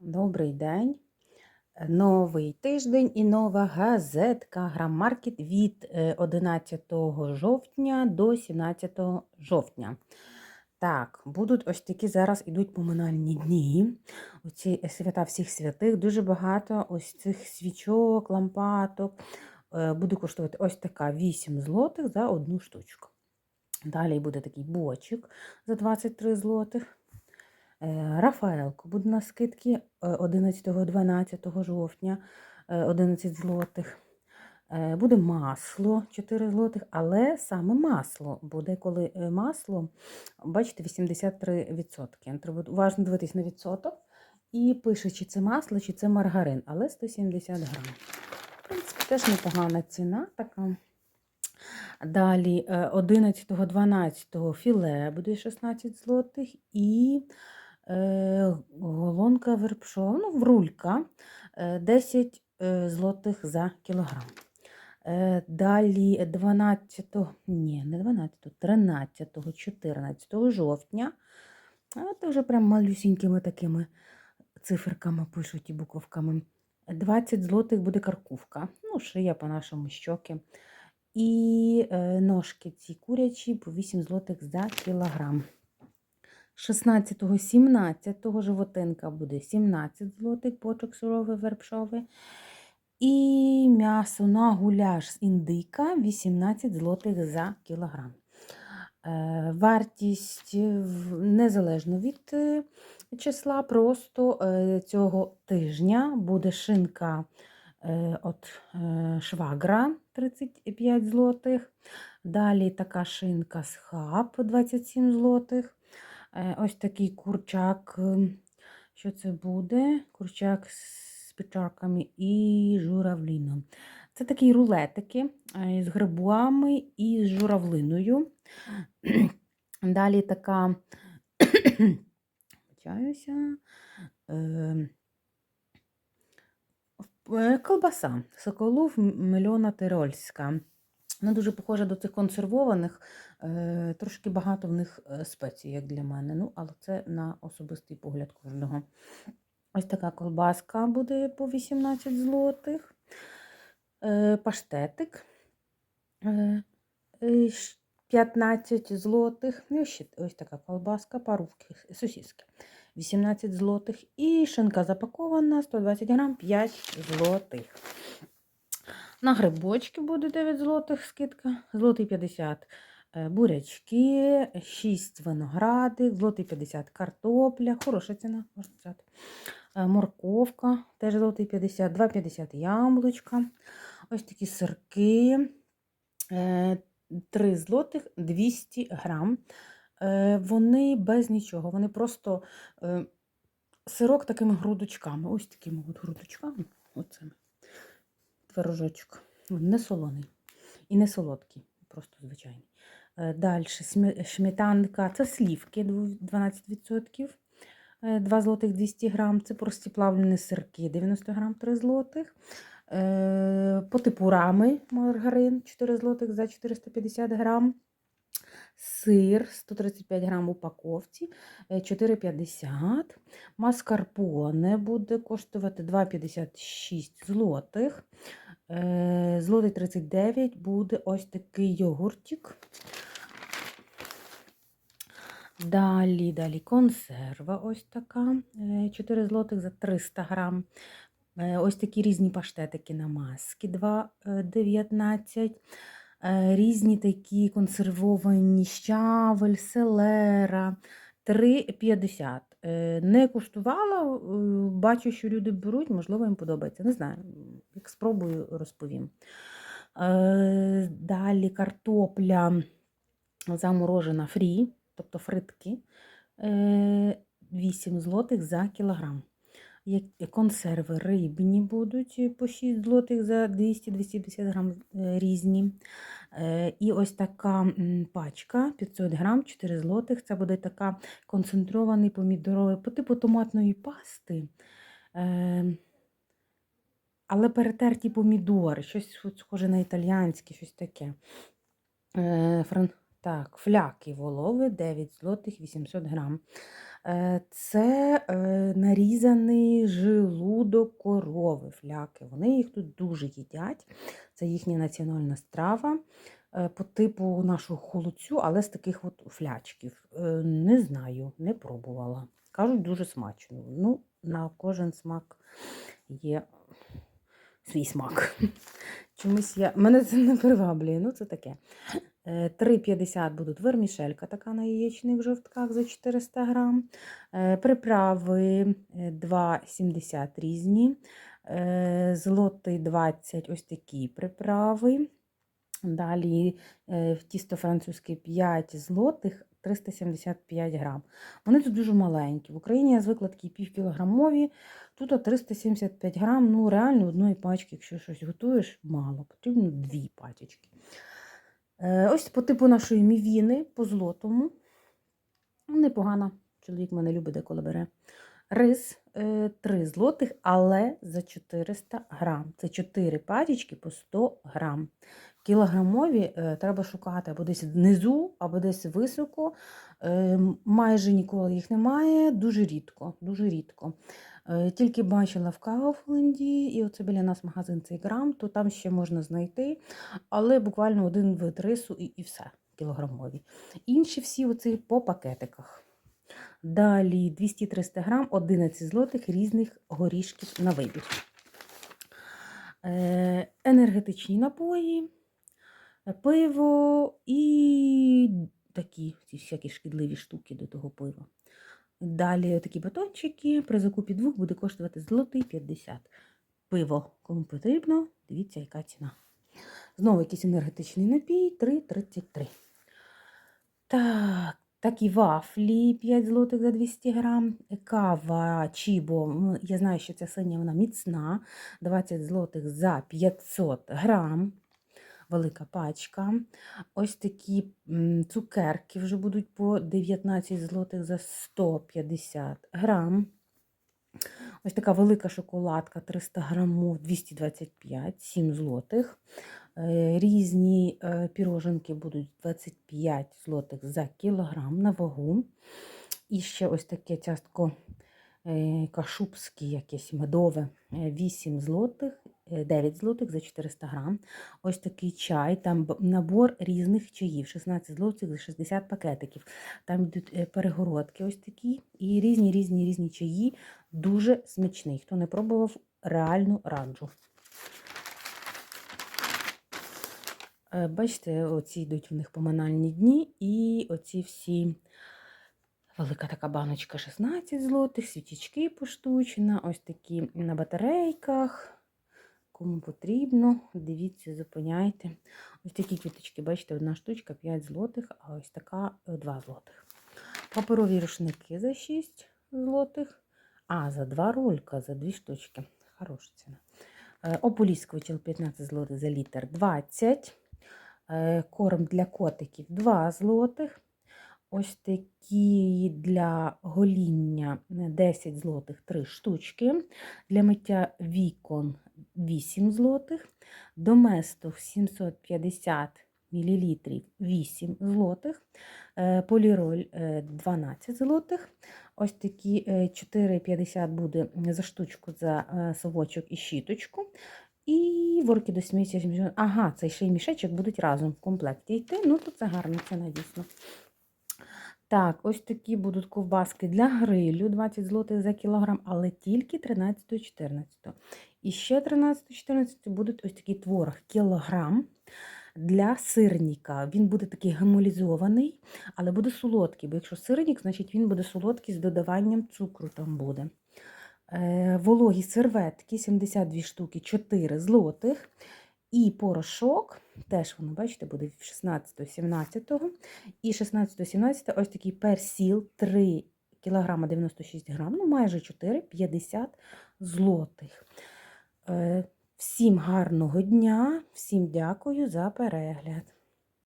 Добрий день. Новий тиждень і нова газетка Граммаркет від е, 11 жовтня до 17 жовтня. Так, будуть ось такі зараз ідуть поминальні дні. Оці свята всіх святих. Дуже багато ось цих свічок, лампаток. Е, Буде коштувати ось така 8 злотих за одну штучку. Далі буде такий бочик за 23 злотих. Е, Рафаелко буде на скидки 11-12 жовтня е, 11 злотих. Е, Буде масло 4 злотих, але саме масло буде, коли масло, бачите, 83%. Треба уважно дивитись на відсоток. І пише, чи це масло, чи це маргарин, але 170 грам. В принципі, теж непогана ціна така. Далі 11-12 філе буде 16 злотих і голонка вербшова, ну, врулька е, 10 е, злотих за кілограм. Е, Далі 12, ні, не 12, 13, 14 жовтня. А Це вже прям малюсінькими такими циферками пишуть і буковками. 20 злотих буде каркувка. Ну, шия по-нашому щоки. І е, ножки ці курячі по 8 злотих за кілограм. 16-17 животинка буде 17 злотих, почок суровий вербшовий. І м'ясо на гуляш з індика 18 злотих за кілограм. Е, Вартість незалежно від е, числа, просто е, цього тижня буде шинка от швагра 35 злотих. Далі така шинка з хаб 27 злотих. Е, Ось такий курчак. е, Що це буде? Курчак з печарками і журавлином. Це такі рулетики е, з грибами і з журавлиною. Далі така вибачаюся, е, колбаса Соколов мильона тирольська. Вона дуже похожа до цих консервованих, е, трошки багато в них е, спецій, як для мене. Ну, але це на особистий погляд кожного. Ось така колбаска буде по 18 злотих. Е, Паштетик е, е, щ- 15 злотих. Ну, ще ось така колбаска, парувки, сосиски. 18 злотих. І шинка запакована 120 грам 5 злотих. На грибочки буде 9 злотих скидка, злотий 50 е, бурячки, 6 виноградик, злотий 50 картопля, хороша ціна, можна сказати. Е, Морковка, теж злотий 50, 2,50 яблучка. Ось такі сирки, 3 злотих 200 грам. Е, Вони без нічого, вони просто е, сирок такими грудочками. Ось такими от грудочками. Оцими творожочок. Не солоний і не солодкий, просто звичайний. Далі шмітанка, це слівки 12%, е, 2 злотих 200 грам. Це прості плавлені сирки 90 грам 3 злотих. Е, По типу рами маргарин 4 злотих за 450 грам. Сир 135 грам упаковці, е, 4,50. Маскарпоне буде коштувати 2,56 злотих. Е, Злотий 39 буде ось такий йогуртик. Далі, далі консерва ось така. е, 4 злотих за 300 грам. Е, Ось такі різні паштетики на маски 2,19. Е, Різні такі консервовані щавель, селера 3,50. Е, Не куштувала, е, бачу, що люди беруть, можливо, їм подобається. Не знаю, як спробую, розповім. Е, Далі картопля заморожена фрі, тобто фритки, е, 8 злотих за кілограм. Як- Консерви рибні будуть е, по 6 злотих за 200-250 грам е, різні. Е, І ось така пачка 500 грам, 4 злотих. Це буде така концентрований помідоровий по типу томатної пасти. Е, Але перетерті помідори, щось схоже на італіянське, щось таке. Е. Так, фляки волови 9 злотих 800 грам. Е, Це е, нарізаний желудок корови, фляки. Вони їх тут дуже їдять. Це їхня національна страва е, по типу нашого холодцю, але з таких от флячків. Не знаю, не пробувала. Кажуть, дуже смачно. Ну, на кожен смак є свій смак. Чомусь я. Мене це не приваблює, ну це таке. Е, 3,50 будуть вермішелька, така на яєчних жовтках за 400 грам. Е, Приправи е, 2,70 різні. Е, Злотий 20 ось такі приправи. Далі е, в тісто французьке 5 злотих 375 грам. Вони тут дуже маленькі. В Україні я звикла такі півкілограмові, тут 375 грам, ну реально одної пачки, якщо щось готуєш, мало. Потрібно дві пачечки. Е, Ось по типу нашої мівіни по злотому. Непогано. Чоловік мене любить, деколи бере. Рис е, 3 злотих, але за 400 грам. Це 4 пачечки по 100 грам. Кілограмові е, треба шукати або десь внизу, або десь високо. Е, майже ніколи їх немає, дуже рідко. Дуже рідко. Е, Тільки бачила в Кауфленді, і оце біля нас магазин цей грам, то там ще можна знайти, але буквально один вид рису і, і все кілограмові. Інші всі оці по пакетиках. Далі 200-300 грам, 11 злотих різних горішків на вибір. Е, енергетичні напої, е, пиво і такі всякі шкідливі штуки до того пива. Далі такі батончики при закупі двох буде коштувати злотий 50. Пиво, кому потрібно, дивіться, яка ціна. Знову якийсь енергетичний напій 3,33. Так, такі вафлі 5 злотих за 200 грам. Кава Чібо, я знаю, що ця синя вона міцна. 20 злотих за 500 грам. Велика пачка. Ось такі цукерки вже будуть по 19 злотих за 150 грам. Ось така велика шоколадка 300 грамів 225, 7 злотих. Е, Різні е, піроженки будуть 25 злотих за кілограм на вагу. І ще ось таке цястко е, кашубське, якесь медове, е, 8 злотих, 9 злотих за 400 грам. Ось такий чай, там набор різних чаїв, 16 злотих за 60 пакетиків. Там йдуть е, перегородки ось такі, і різні різні різні чаї. Дуже смачний. Хто не пробував, реально раджу. Е, Бачите, оці йдуть в них поминальні дні, і оці всі велика така баночка 16 злотих, свічечки поштучна, ось такі на батарейках. Кому потрібно, дивіться, зупиняйте. Ось такі квіточки, бачите, одна штучка 5 злотих, а ось така 2 злотих. Паперові рушники за 6 злотих. А, за 2 ролька, за 2 штучки. Хороша ціна. Е, Ополіскувачел 15 злотих за літр 20. Е, Корм для котиків 2 злотих. Ось такі для гоління е, 10 злотих 3 штучки. Для миття вікон 8 злотих. Доместох 750 мл 8 злотих. Е, Поліроль е, 12 злотих. Ось такі е, 4,50 буде за штучку за е, совочок і щіточку. І ворки до сміття. Ага, цей ще й мішечок будуть разом в комплекті йти. Ну, то це гарна ціна, дійсно. Так, ось такі будуть ковбаски для грилю 20 злотих за кілограм, але тільки 13-14. І ще 13-14 будуть ось такий творог кілограм для сирника. Він буде такий гемолізований, але буде солодкий, бо якщо сирник, значить він буде солодкий з додаванням цукру там буде. Е, Вологі серветки 72 штуки, 4 злотих. І порошок, теж воно, бачите, буде 16-17. І 16-17 ось такий персіл 3 кг 96 грам, ну майже 4, 50 злотих. Е, Всім гарного дня, всім дякую за перегляд.